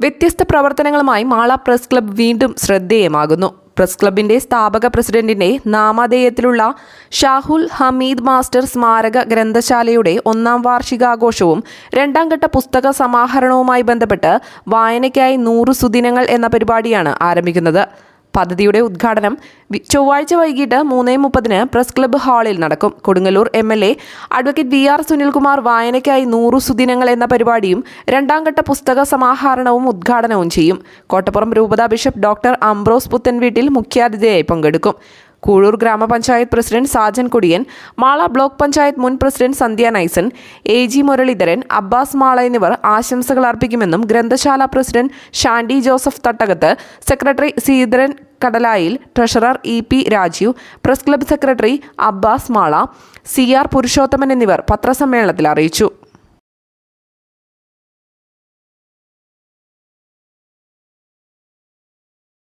വ്യത്യസ്ത പ്രവർത്തനങ്ങളുമായി Mala press club വീണ്ടും ശ്രദ്ധേയമാകുന്നു. പ്രസ് ക്ലബിന്റെ സ്ഥാപക പ്രസിഡന്റിന്റെ നാമധേയത്തിലുള്ള ഷാഹുൽ ഹമീദ് മാസ്റ്റർ സ്മാരക ഗ്രന്ഥശാലയുടെ ഒന്നാം വാർഷികാഘോഷവും രണ്ടാം ഘട്ട പുസ്തക സമാഹരണവുമായി ബന്ധപ്പെട്ട് വായനയ്ക്കായി നൂറ് സുദിനങ്ങൾ എന്ന പരിപാടിയാണ് ആരംഭിക്കുന്നത്. പദ്ധതിയുടെ ഉദ്ഘാടനം ചൊവ്വാഴ്ച വൈകിട്ട് മൂന്നേ മുപ്പതിന് പ്രസ് ക്ലബ്ബ് ഹാളിൽ നടക്കും. Kodungallur M L A advocate V R Sunilkumar വായനയ്ക്കായി നൂറു സുദിനങ്ങൾ എന്ന പരിപാടിയും രണ്ടാം ഘട്ട പുസ്തക സമാഹരണവും ഉദ്ഘാടനവും ചെയ്യും. കോട്ടപ്പുറം രൂപതാ ബിഷപ്പ് ഡോക്ടർ അംബ്രോസ് പുത്തൻവീട്ടിൽ മുഖ്യാതിഥിയായി പങ്കെടുക്കും. കൂഴൂർ ഗ്രാമപഞ്ചായത്ത് പ്രസിഡന്റ് സാജൻ കുടിയൻ മാള ബ്ലോക്ക് പഞ്ചായത്ത് മുൻ president Sandhya Naisan A G Muraleedharan Abbas Mala എന്നിവർ ആശംസകൾ അർപ്പിക്കുമെന്നും ഗ്രന്ഥശാല president Shandy Joseph Thattakath secretary Sreedharan കടലായിൽ treasurer E P Rajeev press club secretary Abbas Mala C R Purushothaman എന്നിവർ പത്രസമ്മേളനത്തിൽ അറിയിച്ചു.